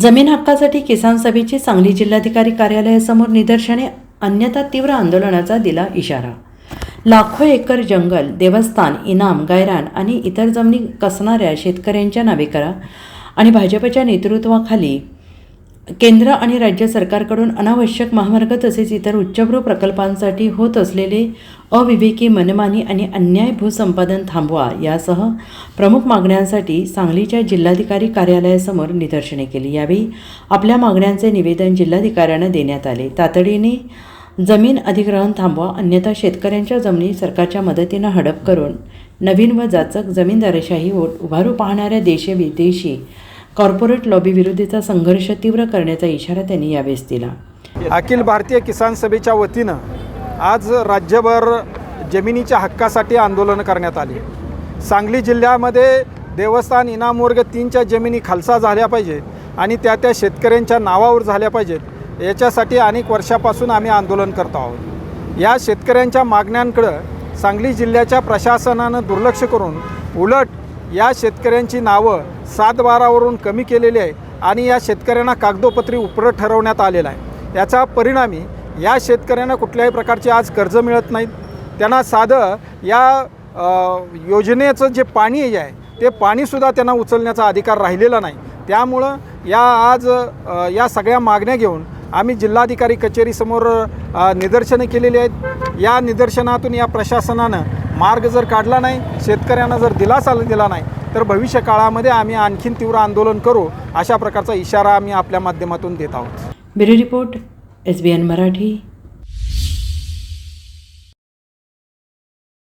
जमीन हक्कासाठी किसान सभेची सांगली जिल्हाधिकारी कार्यालयासमोर निदर्शने अन्यथा तीव्र आंदोलनाचा दिला इशारा. लाखो एकर जंगल देवस्थान इनाम गायरान आणि इतर जमिनी कसणाऱ्या शेतकऱ्यांच्या नावे करा आणि भाजपच्या नेतृत्वाखाली केंद्र आणि राज्य सरकारकडून अनावश्यक महामार्ग तसेच इतर उच्चभ्रू प्रकल्पांसाठी होत असलेले अविवेकी मनमानी आणि अन्याय भूसंपादन थांबवा यासह प्रमुख मागण्यांसाठी सांगलीच्या जिल्हाधिकारी कार्यालयासमोर निदर्शने केली. यावेळी आपल्या मागण्यांचे निवेदन जिल्हाधिकाऱ्यांना देण्यात आले. तातडीने जमीन अधिग्रहण थांबवा अन्यथा शेतकऱ्यांच्या जमिनी सरकारच्या मदतीनं हडप करून नवीन व जाचक जमीनदारशाही उभारू पाहणाऱ्या देशविदेशी कॉर्पोरेट लॉबीविरोधीचा संघर्ष तीव्र करण्याचा इशारा त्यांनी यावेळेस दिला. अखिल भारतीय किसान सभेच्या वतीनं आज राज्यभर जमिनीच्या हक्कासाठी आंदोलन करण्यात आले. सांगली जिल्ह्यामध्ये देवस्थान इनामवर्ग तीनच्या जमिनी खालसा झाल्या पाहिजे आणि त्या त्या शेतकऱ्यांच्या नावावर झाल्या पाहिजेत. याच्यासाठी अनेक वर्षापासून आम्ही आंदोलन करत आहोत. या शेतकऱ्यांच्या मागण्यांकडं सांगली जिल्ह्याच्या प्रशासनानं दुर्लक्ष करून उलट या शेतकऱ्यांची नावं सात बारावरून कमी केलेली आहे आणि या शेतकऱ्यांना कागदोपत्री उपरं ठरवण्यात आलेलं आहे. याचा परिणामी या शेतकऱ्यांना कुठल्याही प्रकारचे आज कर्ज मिळत नाहीत त्यांना साधं या योजनेचं जे पाणी आहे ते पाणीसुद्धा त्यांना उचलण्याचा अधिकार राहिलेला नाही. त्यामुळं या आज या सगळ्या मागण्या घेऊन आम्ही जिल्हाधिकारी कचेरीसमोर निदर्शनं केलेली आहेत. या निदर्शनातून या प्रशासनानं मार्ग जर काढला नाही शेतकऱ्यांना जर दिलासा दिला नाही तर भविष्य काळामध्ये आम्ही आणखीन तीव्र आंदोलन करू अशा प्रकारचा इशारा आम्ही आपल्या माध्यमातून देत आहोत. Bureau report S B N Marathi.